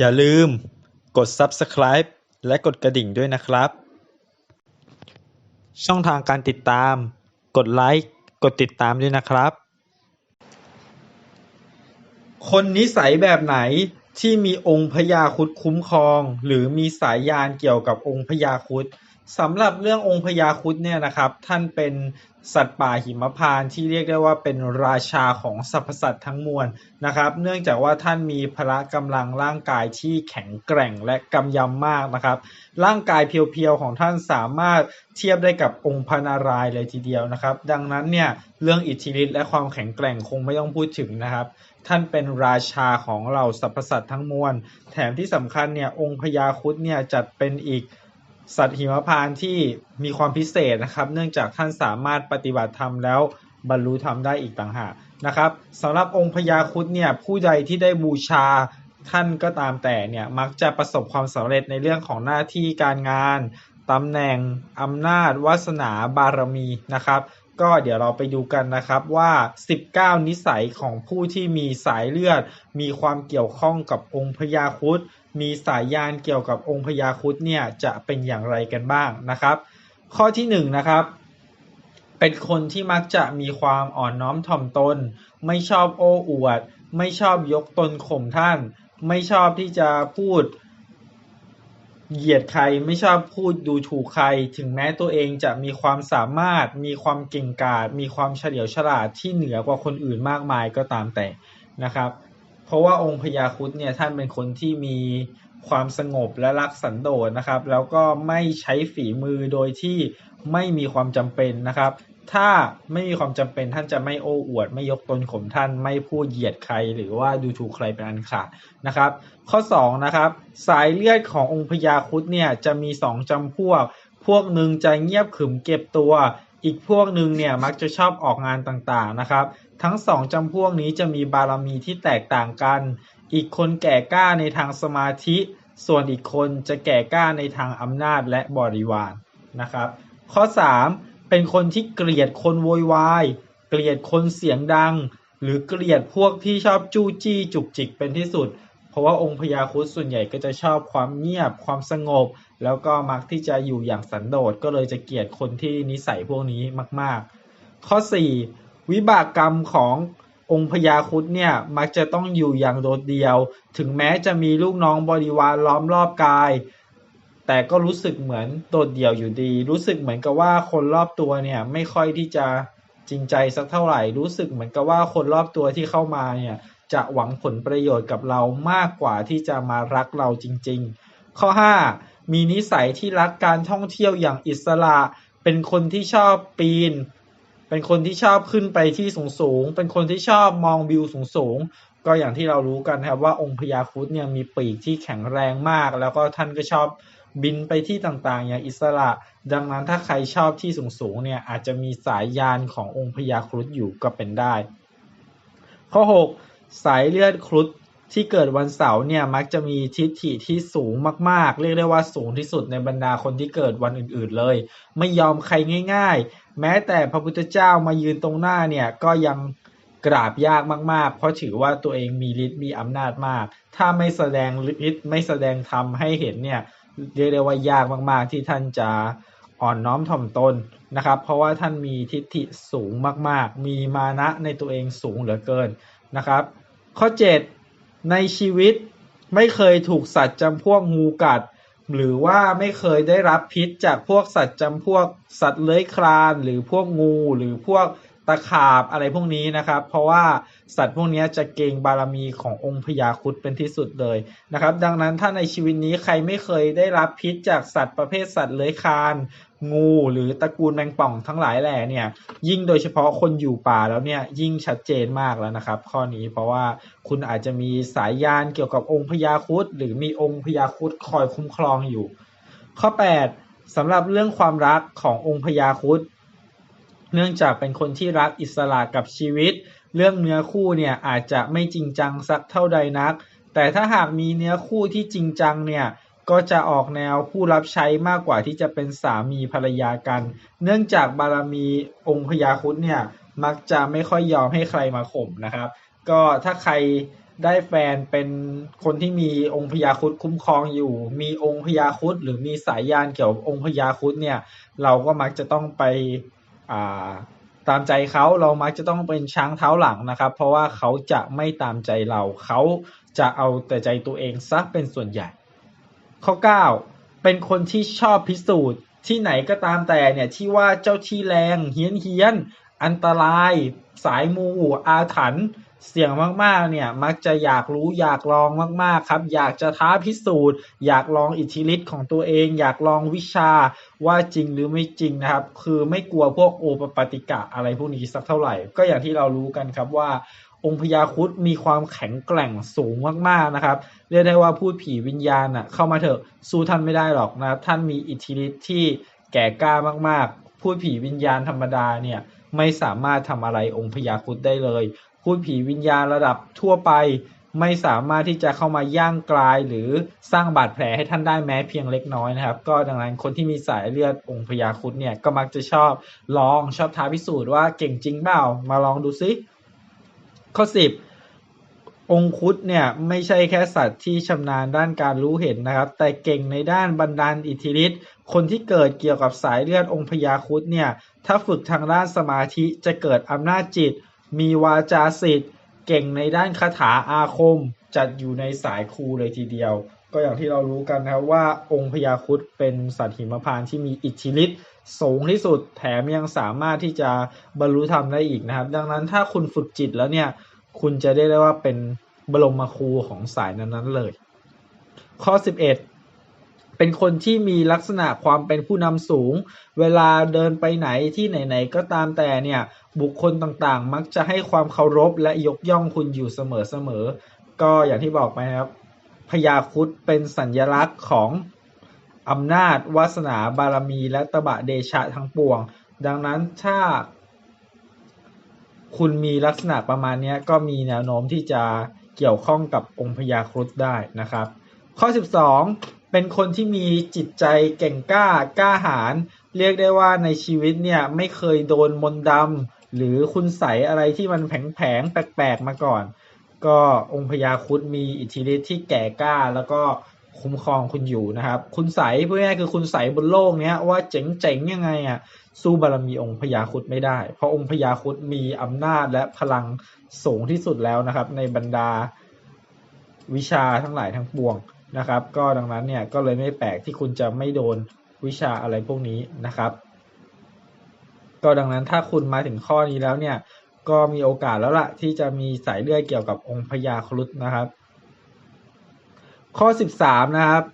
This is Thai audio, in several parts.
อย่าลืมกด Subscribe และกดกระดิ่งด้วยนะครับ ช่องทางการติดตาม กดไลค์กดติดตามด้วยนะครับ คนนิสัยแบบไหนที่มีองค์พญาคุดคุ้มครอง หรือมีสายยานเกี่ยวกับองค์พญาคุดสำหรับเรื่ององค์พญาคุดเนี่ยนะครับ ท่านเป็น สัตว์ป่าหิมพานต์ที่เรียกได้ว่าเป็นราชาของสรรพสัตว์ทั้งมวลนะครับ เนื่องจากว่าท่านมีพละกำลังร่างกายที่แข็งแกร่งและกำยำมากนะครับ ร่างกายเพียวๆของท่านสามารถเทียบได้กับองค์พระนารายเลยทีเดียวนะครับ ดังนั้นเนี่ยเรื่องอิทธิฤทธิ์และความแข็งแกร่งคงไม่ต้องพูดถึงนะครับ ท่านเป็นราชาของเราสรรพสัตว์ทั้งมวล แถมที่สำคัญเนี่ยองค์พญาครุฑเนี่ยจัดเป็นอีก สัตว์หิมพานต์ที่มีความพิเศษนะครับ เนื่องจากท่านสามารถปฏิบัติธรรมแล้วบรรลุธรรมได้อีกต่างหากนะครับสำหรับองค์พญาครุฑเนี่ยผู้ใดที่ได้บูชาท่านก็ตามแต่เนี่ยมักจะประสบความสำเร็จในเรื่องของหน้าที่การงานตำแหน่งอำนาจวาสนาบารมีนะครับ ก็เดี๋ยวเราไปดูกันนะครับว่า 19 นิสัยของผู้ที่มีสายเลือด มีความเกี่ยวข้องกับองค์พญาครุฑ มีสายยานเกี่ยวกับองค์พญาครุฑเนี่ยจะเป็นอย่างไรกันบ้างนะครับ ข้อที่1นนะครับ เป็นคนที่มักจะมีความอ่อนน้อมถ่อมตน ไม่ชอบโอ้อวด ไม่ชอบยกตนข่มท่าน ไม่ชอบที่จะพูดเหยียดใครไม่ชอบพูดดูถูกใคร ถึงแม้ตัวเองจะมีความสามารถ มีความเก่งกาจมีความเฉลียวฉลาดที่เหนือกว่าคนอื่นมากมายก็ตามแต่นะครับ เพราะว่าองค์พญาครุฑเนี่ยท่านเป็นคนที่มีความสงบและรักสันโดษนะครับ แล้วก็ไม่ใช้ฝีมือโดยที่ไม่มีความจำเป็นนะครับ ถ้าไม่มีความจำเป็นท่านจะไม่โอ้อวด ไม่ยกตนข่มท่านไม่พูดเหยียดใคร หรือว่าดูถูกใครเป็นอันขาดนะครับ ข้อ2นะครับสายเลือดขององค์พญาครุฑเนี่ยจะมี 2จำพวก พวกหนึ่งจะเงียบขรึมเก็บตัว อีกพวกหนึ่งเนี่ยมักจะชอบออกงานต่างๆนะครับ ทั้งสองจำพวกนี้จะมีบารมีที่แตกต่างกัน อีกคนแก่กล้าในทางสมาธิ ส่วนอีกคนจะแก่กล้าในทางอำนาจและบริวารนะครับ ข้อ 3 เป็นคนที่เกลียดคนโวยวาย เกลียดคนเสียงดัง หรือเกลียดพวกที่ชอบจู้จี้จุกจิกเป็นที่สุด ราะว่าองค์พญาครุฑส่วนใหญ่ก็จะชอบความเงียบความสงบ แล้วก็มักที่จะอยู่อย่างสันโดษก็เลยจะเกลียดคนที่นิสัยพวกนี้มาก ๆ ข้อ 4 วิบากกรรมขององค์พญาครุฑเนี่ยมักจะต้องอยู่อย่างโดดเดี่ยว ถึงแม้จะมีลูกน้องบริวารล้อมรอบกาย แต่ก็รู้สึกเหมือนโดดเดี่ยวอยู่ดี รู้สึกเหมือนกับว่าคนรอบตัวเนี่ยไม่ค่อยที่จะจริงใจสักเท่าไหร่ รู้สึกเหมือนกับว่าคนรอบตัวที่เข้ามาเนี่ย จะหวังผลประโยชน์กับเรามากกว่าที่จะมารักเราจริง ๆ ข้อ 5 มีนิสัยที่รักการท่องเที่ยวอย่างอิสระ เป็นคนที่ชอบปีน เป็นคนที่ชอบขึ้นไปที่สูงๆ เป็นคนที่ชอบมองวิวสูงๆ ก็อย่างที่เรารู้กันครับว่าองค์พญาครุฑเนี่ยมีปีกที่แข็งแรงมาก แล้วก็ท่านก็ชอบบินไปที่ต่างๆ อย่างอิสระ ดังนั้นถ้าใครชอบที่สูงๆ เนี่ยอาจจะมีสายยานขององค์พญาครุฑอยู่ก็เป็นได้ ข้อ 6 สายเลือดครุฑที่เกิดวันเสาร์เนี่ยมักจะมีทิฏฐิที่สูงมากๆ เรียกได้ว่าสูงที่สุดในบรรดาคนที่เกิดวันอื่นๆเลย ไม่ยอมใครง่าย ๆ แม้แต่พระพุทธเจ้ามายืนตรงหน้าเนี่ยก็ยังกราบยากมากๆ เพราะถือว่าตัวเองมีฤทธิ์มีอำนาจมาก ถ้าไม่แสดงฤทธิ์ไม่แสดงธรรมให้เห็นเนี่ยเรียกได้ว่ายากมากๆ ที่ท่านจะอ่อนน้อมถ่อมตนนะครับ เพราะว่าท่านมีทิฏฐิสูงมากๆ มีมานะในตัวเองสูงเหลือเกิน นะครับ ข้อ 7 ในชีวิตไม่เคยถูกสัตว์จำพวกงูกัด หรือว่าไม่เคยได้รับพิษจากพวกสัตว์จำพวกสัตว์เลื้อยคลาน หรือพวกงูหรือพวก ตะขาบอะไรพวกนี้นะครับ เพราะว่าสัตว์พวกนี้จะเกรงบารมีขององค์พญาครุฑเป็นที่สุดเลยนะครับ ดังนั้นถ้าในชีวิตนี้ใครไม่เคยได้รับพิษจากสัตว์ประเภทสัตว์เลื้อยคลานงูหรือตระกูลแมงป่องทั้งหลายแหล่เนี่ย ยิ่งโดยเฉพาะคนอยู่ป่าแล้วเนี่ยยิ่งชัดเจนมากแล้วนะครับ ข้อนี้เพราะว่าคุณอาจจะมีสายยานเกี่ยวกับองค์พญาครุฑหรือมีองค์พญาครุฑคอยคุ้มครองอยู่ ข้อ 8สำหรับเรื่องความรักขององค์พญาครุฑ เนื่องจากเป็นคนที่รักอิสระกับชีวิต เรื่องเนื้อคู่เนี่ยอาจจะไม่จริงจังสักเท่าใดนัก แต่ถ้าหากมีเนื้อคู่ที่จริงจังเนี่ยก็จะออกแนวผู้รับใช้มากกว่าที่จะเป็นสามีภรรยากัน เนื่องจากบารมีองค์พญาครุฑเนี่ยมักจะไม่ค่อยยอมให้ใครมาข่มนะครับ ก็ถ้าใครได้แฟนเป็นคนที่มีองค์พญาครุฑคุ้มครองอยู่ มีองค์พญาครุฑหรือมีสายยานเกี่ยวกับองค์พญาครุฑเนี่ย เราก็มักจะต้องไป ตามใจเขาเรามักจะต้องเป็นช้างเท้าหลังนะครับ เพราะว่าเขาจะไม่ตามใจเรา เขาจะเอาแต่ใจตัวเองซะเป็นส่วนใหญ่ ข้อ 9 เป็นคนที่ชอบพิสูจน์ที่ไหนก็ตามแต่เนี่ยที่ว่าเจ้าที่แรงเฮี้ยนเฮี้ยน อันตราย สายมูอาถรรพ์ เสี่ยงมากๆ เนี่ยมักจะอยากรู้อยากลองมากๆครับ อยากจะท้าพิสูจน์ อยากลองอิทธิฤทธิ์ของตัวเอง อยากลองวิชาว่าจริงหรือไม่จริงนะครับ คือไม่กลัวพวกโอปปติกะอะไรพวกนี้สักเท่าไหร่ ก็อย่างที่เรารู้กันครับว่า องค์พญาครุฑมีความแข็งแกร่งสูงมากๆนะครับเรียกได้ว่าพูดผีวิญญาณอะเข้ามาเถอะสู้ท่านไม่ได้หรอกนะท่านมีอิทธิฤทธิ์ที่แก่กล้ามากๆ พูดผีวิญญาณธรรมดาเนี่ยไม่สามารถทำอะไรองค์พญาครุฑได้เลย พูดผีวิญญาณระดับทั่วไป ไม่สามารถที่จะเข้ามาย่างกลายหรือสร้างบาดแผลให้ท่านได้แม้เพียงเล็กน้อยนะครับ ก็ดังนั้นคนที่มีสายเลือดองค์พญาครุฑเนี่ยก็มักจะชอบลองชอบท้าพิสูจน์ว่าเก่งจริงเปล่ามาลองดูซิข้อสิบองค์ครุฑเนี่ยไม่ใช่แค่สัตว์ที่ชำนาญด้านการรู้เห็นนะครับ แต่เก่งในด้านบันดาลอิทธิฤทธิ์คนที่เกิดเกี่ยวกับสายเลือดองค์พญาครุฑเนี่ยถ้าฝึกทางด้านสมาธิจะเกิดอำนาจจิต มีวาจาสิทธิ์เก่งในด้านคาถาอาคม จัดอยู่ในสายครูเลยทีเดียว ก็อย่างที่เรารู้กันนะครับว่าองค์พญาครุฑเป็นสัตว์หิมพานที่มีอิทธิฤทธิ์สูงที่สุดแถมยังสามารถที่จะบรรลุธรรมได้อีกนะครับ ดังนั้นถ้าคุณฝึกจิตแล้วเนี่ยคุณจะได้ได้ว่าเป็นบรมครูของสายนั้นๆเลย ข้อ 11 เป็นคนที่มีลักษณะความเป็นผู้นำสูง เวลาเดินไปไหนที่ไหนๆก็ตามแต่เนี่ย บุคคลต่างๆ มักจะให้ความเคารพและยกย่องคุณอยู่เสมอๆ ก็อย่างที่บอกไปครับพญาครุฑเป็นสัญญลักษณ์ของอำนาจวาสนาบารมี และตบะเดชะทั้งปวง ดังนั้นถ้า คุณมีลักษณะประมาณนี้ก็มีแนวโน้มที่จะเกี่ยวข้องกับองค์พญาครุฑได้นะครับ ข้อ 12 เป็นคนที่มีจิตใจเก่งกล้ากล้าหาญ เรียกได้ว่าในชีวิตเนี่ยไม่เคยโดนมนต์ดำหรือคุณใสอะไรที่มันแผงๆแปลกๆมาก่อน ก็องค์พญาครุฑมีอิทธิฤทธิ์ที่แก่กล้าแล้วก็คุ้มครองคุณอยู่นะครับ คุณใสยพูดง่ายคือคุณใสบนโลกเนี้ยว่าเจ๋งๆยังไงอะสู้บารมีองค์พญาครุฑไม่ได้ เพราะองค์พญาครุฑมีอำนาจและพลังสูงที่สุดแล้วนะครับ ในบรรดาวิชาทั้งหลายทั้งปวง นะครับ ก็ดังนั้นเนี่ยก็เลยไม่แปลกที่คุณจะไม่โดนวิชาอะไรพวกนี้นะครับ ก็ดังนั้นถ้าคุณมาถึงข้อนี้แล้วเนี่ยก็มีโอกาสแล้วล่ะที่จะมีสายเลือดเกี่ยวกับองค์พญาครุฑนะครับ ข้อ 13 นะครับ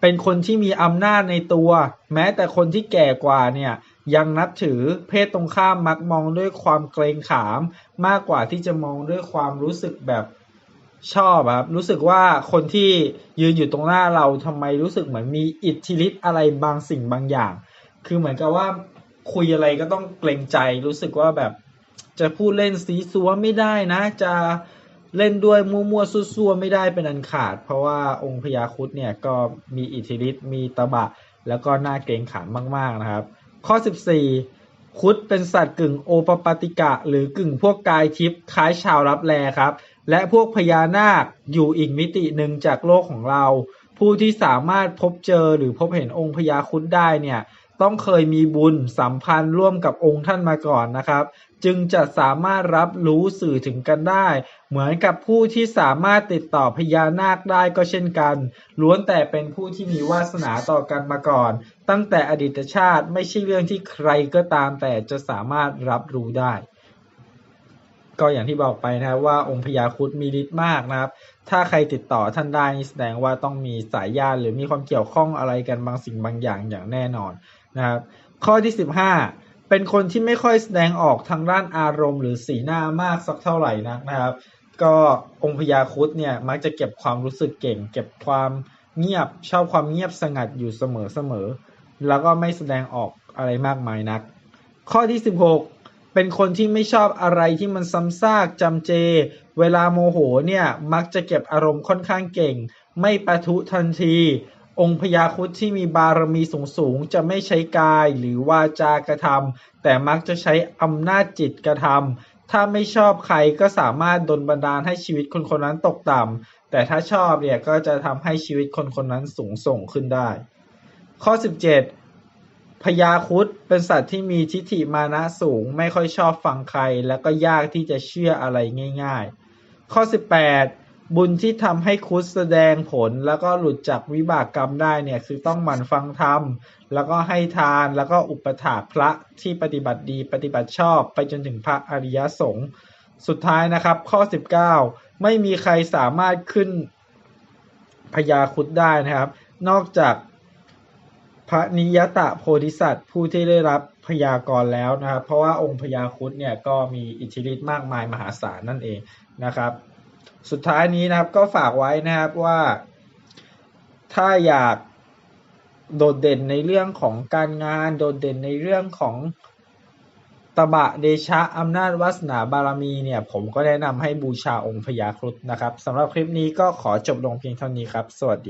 เป็นคนที่มีอำนาจในตัว แม้แต่คนที่แก่กว่าเนี่ยยังนับถือเพศตรงข้ามมักมองด้วยความเกรงขาม มากกว่าที่จะมองด้วยความรู้สึกแบบ ชอบครับรู้สึกว่าคนที่ยืนอยู่ตรงหน้าเราทำไมรู้สึกเหมือนมีอิทธิฤทธิ์อะไรบางสิ่งบางอย่าง คือเหมือนกับว่าคุยอะไรก็ต้องเกรงใจ รู้สึกว่าแบบจะพูดเล่นสีสัวไม่ได้นะ จะเล่นด้วยมั่วๆซั่วๆไม่ได้เป็นอันขาด เพราะว่าองค์พญาครุฑเนี่ยก็มีอิทธิฤทธิ์มีตบะ แล้วก็น่าเกรงขามมาก ๆนะครับ ข้อ 14ครุฑเป็นสัตว์กึ่งโอปปาติกะ หรือกึ่งพวกกายทิพย์คล้ายชาวรับแลครับ และพวกพญานาคอยู่อีกมิติหนึ่งจากโลกของเรา ผู้ที่สามารถพบเจอหรือพบเห็นองค์พญาครุฑได้เนี่ยต้องเคยมีบุญสัมพันธ์ร่วมกับองค์ท่านมาก่อนนะครับ จึงจะสามารถรับรู้สื่อถึงกันได้ เหมือนกับผู้ที่สามารถติดต่อพญานาคได้ก็เช่นกัน ล้วนแต่เป็นผู้ที่มีวาสนาต่อกันมาก่อน ตั้งแต่อดีตชาติไม่ใช่เรื่องที่ใครก็ตามแต่จะสามารถรับรู้ได้ ก็อย่างที่บอกไปนะครับว่าองค์พญาครุฑมีฤทธิ์มากนะครับ ถ้าใครติดต่อท่านได้นี่แสดงว่าต้องมีสายญาณหรือมีความเกี่ยวข้องอะไรกันบางสิ่งบางอย่างอย่างแน่นอนนะครับ ข้อที่ 15 เป็นคนที่ไม่ค่อยแสดงออกทางด้านอารมณ์ หรือสีหน้ามากสักเท่าไหร่นักนะครับ ก็องค์พญาครุฑเนี่ยมักจะเก็บความรู้สึกเก่ง เก็บความเงียบชอบความเงียบสงัดอยู่เสมอเสมอแล้วก็ไม่แสดงออกอะไรมากมายนัก ข้อที่ 16 เป็นคนที่ไม่ชอบอะไรที่มันซ้ำซากจำเจ เวลาโมโหเนี่ยมักจะเก็บอารมณ์ค่อนข้างเก่ง ไม่ปะทุทันที องค์พญาครุฑที่มีบารมีสูงสูงจะไม่ใช้กายหรือวาจากระทำแต่มักจะใช้อำนาจจิตกระทำถ้าไม่ชอบใครก็สามารถดลบันดาลให้ชีวิตคนคนนั้นตกต่ำแต่ถ้าชอบเนี่ยก็จะทำให้ชีวิตคนคนนั้นสูงส่งขึ้นได้ ข้อ 17 พญาครุฑเป็นสัตว์ที่มีทิฏฐิมานะสูง ไม่ค่อยชอบฟังใคร แล้วก็ยากที่จะเชื่ออะไรง่าย ๆ ข้อ 18 บุญที่ทำให้ครุฑแสดงผล แล้วก็หลุดจากวิบากกรรมได้เนี่ยคือต้องหมั่นฟังธรรม แล้วก็ให้ทานแล้วก็อุปถากพระที่ปฏิบัติดีปฏิบัติชอบไปจนถึงพระอริยสงฆ์สุดท้ายนะครับ ข้อ 19 ไม่มีใครสามารถขึ้นพญาครุฑได้นะครับ นอกจาก พระนิยตะโพธิสัตว์ ผู้ที่ได้รับพยากรณ์แล้วนะครับ เพราะว่าองค์พญาครุฑเนี่ยก็มีอิทธิฤทธิ์มากมายมหาศาลนั่นเองนะครับ สุดท้ายนี้นะครับก็ฝากไว้นะครับว่าถ้าอยากโดดเด่นในเรื่องของการงาน โดดเด่นในเรื่องของตบะเดชะอำนาจวาสนาบารมีเนี่ย ผมก็แนะนำให้บูชาองค์พญาครุฑนะครับสำหรับคลิปนี้ก็ขอจบลงเพียงเท่านี้ครับ สวัสดี